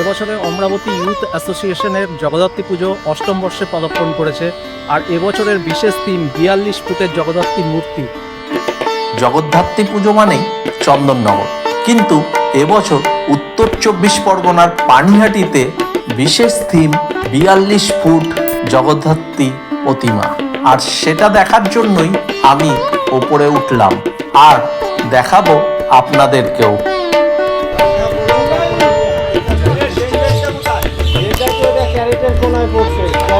এবছরে অমরাবতী ইউথ অ্যাসোসিয়েশনের জগদ্ধাত্রী পুজো অষ্টম বর্ষে পদার্পণ করেছে, আর এবছরের বিশেষ থিম বিয়াল্লিশ ফুটের জগদ্ধাত্রী মূর্তি। জগদ্ধাত্রী পুজো মানেই চন্দননগর। কিন্তু এবছর উত্তর চব্বিশ পরগনার পানিহাটিতে বিশেষ থিম বিয়াল্লিশ ফুট জগদ্ধাত্রী প্রতিমা। আর সেটা দেখার জন্যই আমি ওপরে উঠলাম। আর দেখাবো আপনাদেরকেও।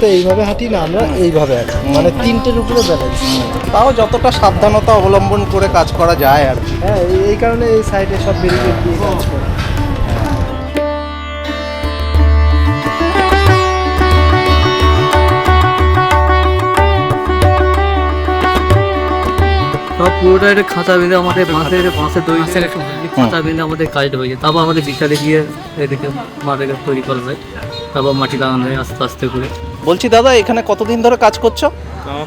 তো এইভাবে হাঁটি না আমরা এইভাবে আছি মানে তিনটের উপরে ব্যালেন্স তাও যতটা সাবধানতা অবলম্বন করে কাজ করা যায় আর কি। হ্যাঁ এই- এই কারণে এই সাইডে সব ব্যারিকেড দিয়ে কাজ করে। সব পুরোটা একটা খাঁচা বেঁধে আমাদের বাঁশের বাঁশের দড়ি দিয়ে একটা খাঁচা বেঁধে আমাদের কাজটা হয়ে যায়। তারপর আমাদের বিকালে গিয়ে এদিকে মাটিকে তৈরি করা হয় তারপর মাটি লাগানো হয় আস্তে আস্তে করে। বলছি দাদা এখানে কতদিন ধরে কাজ করছ?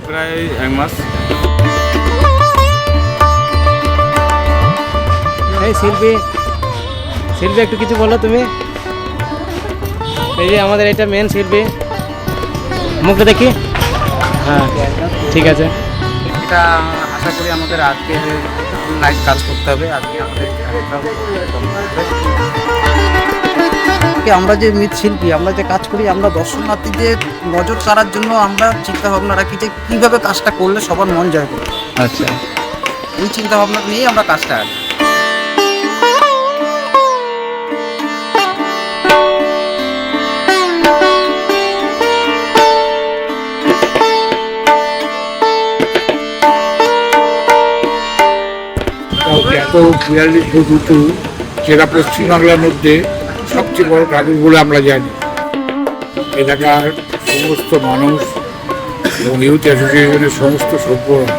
প্রায় এক মাস। এই শিল্পী শিল্পী একটু কিছু বলো তুমি। এই যে আমাদের এটা মেন শিল্পী। মুখটা দেখি। হ্যাঁ ঠিক আছে। এটা আশা করি আমাদের আজকে নাইট কাজ করতে হবে। আজকে আমাদের আমরা যে মৃৎশিল্পী আমরা যে কাজ করি আমরা দর্শনার্থীদের নজর কাড়ার জন্য আমরা চিন্তা ভাবনা রাখি যে কীভাবে কাজটা করলে সবার মন জয় করবে। আচ্ছা। এই চিন্তা ভাবনা নিয়েই আমরা কাজটা আনি। এত বিয়াল্লিশ উঁচু যেটা পশ্চিমবাংলার মধ্যে সবচেয়ে বড় ঠাকুর বলে আমরা জানি। এলাকার সমস্ত মানুষ এবং ইউথ অ্যাসোসিয়েশনের সমস্ত সভ্যরা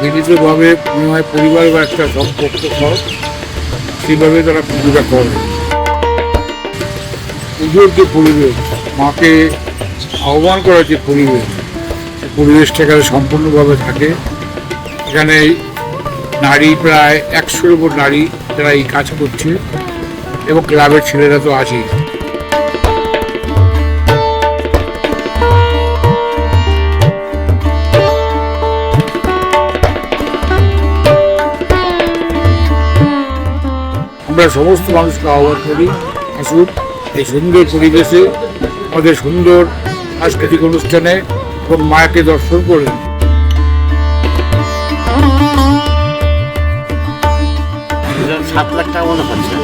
মিলিতভাবে মনে হয় পরিবার বা একটা সম্পর্ক সব সেইভাবে তারা পুজোটা করে। পুজোর যে পরিবেশ, মাকে আহ্বান করার যে পরিবেশ পরিবেশটা এখানে সম্পূর্ণভাবে থাকে। এখানে নারী প্রায় একশোর উপর নারী যারা এই কাজ করছে। এবং ক্লাবের ছেলেরা তো আছেই। আমরা সমস্ত মানুষকে আহ্বান করি আসুন এই সুন্দর পরিবেশে, আমাদের সুন্দর সাংস্কৃতিক অনুষ্ঠানে এবং মায়াকে দর্শন করুন সাত লাখ টাকা মনে হচ্ছে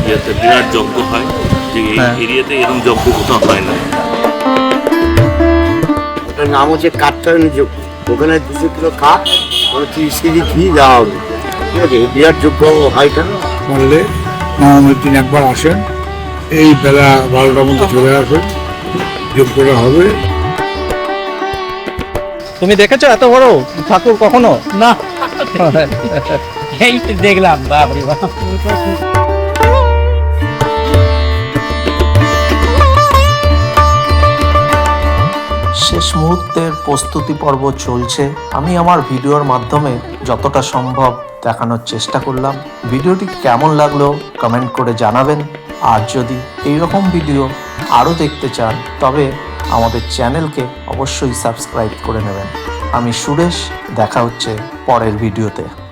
এরিয়াতে বিরাট যজ্ঞ হয় যে এই এরিয়াতে এরকম যজ্ঞ কোথাও হয় না। ওটার নাম হচ্ছে কাঠটায়নি যোগ্য ওখানে দুশো কিলো কাঠ ওখানে তিরিশ কেজি ঘি দেওয়া হবে। ঠিক আছে বিরাট যোগ্য হয় কেন? বললে নবমীর দিন একবার আসেন এই বেলা বারোটার মধ্যে চলে আসুন যোগ্যটা হবে। তুমি দেখেছ এত বড় ঠাকুর কখনো? না। এই দেখলাম বাপরে বাপ। শেষ মুহূর্তের প্রস্তুতি পর্ব চলছে। আমি আমার ভিডিওর মাধ্যমে যতটা সম্ভব দেখানোর চেষ্টা করলাম। ভিডিওটি কেমন লাগল কমেন্ট করে জানাবেন। আর যদি এইরকম ভিডিও আরও দেখতে চান তবে আমাদের চ্যানেলকে অবশ্যই সাবস্ক্রাইব করে নেবেন। আমি সুরেশ দেখা হচ্ছে পরের ভিডিওতে।